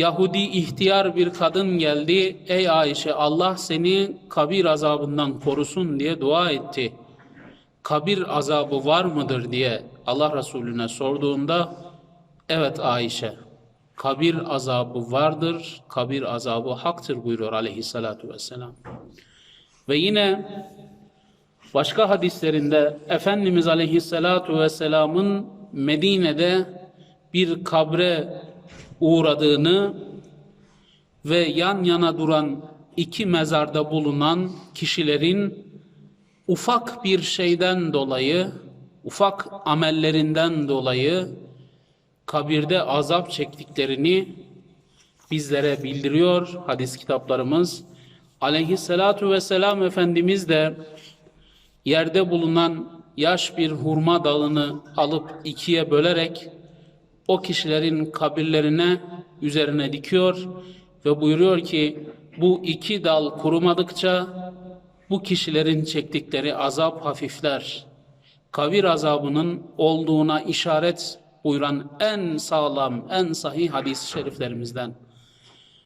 Yahudi ihtiyar bir kadın geldi. Ey Ayşe Allah seni kabir azabından korusun diye dua etti. Kabir azabı var mıdır diye Allah Resulüne sorduğunda evet Ayşe kabir azabı vardır. Kabir azabı haktır buyuruyor aleyhissalatu vesselam. Ve yine başka hadislerinde Efendimiz aleyhissalatu vesselamın Medine'de bir kabre uğradığını ve yan yana duran iki mezarda bulunan kişilerin ufak bir şeyden dolayı, ufak amellerinden dolayı kabirde azap çektiklerini bizlere bildiriyor hadis kitaplarımız. Aleyhissalatu vesselam Efendimiz de yerde bulunan yaş bir hurma dalını alıp ikiye bölerek o kişilerin kabirlerine üzerine dikiyor ve buyuruyor ki bu iki dal kurumadıkça bu kişilerin çektikleri azap hafifler. Kabir azabının olduğuna işaret buyuran en sağlam, en sahih hadis-i şeriflerimizden.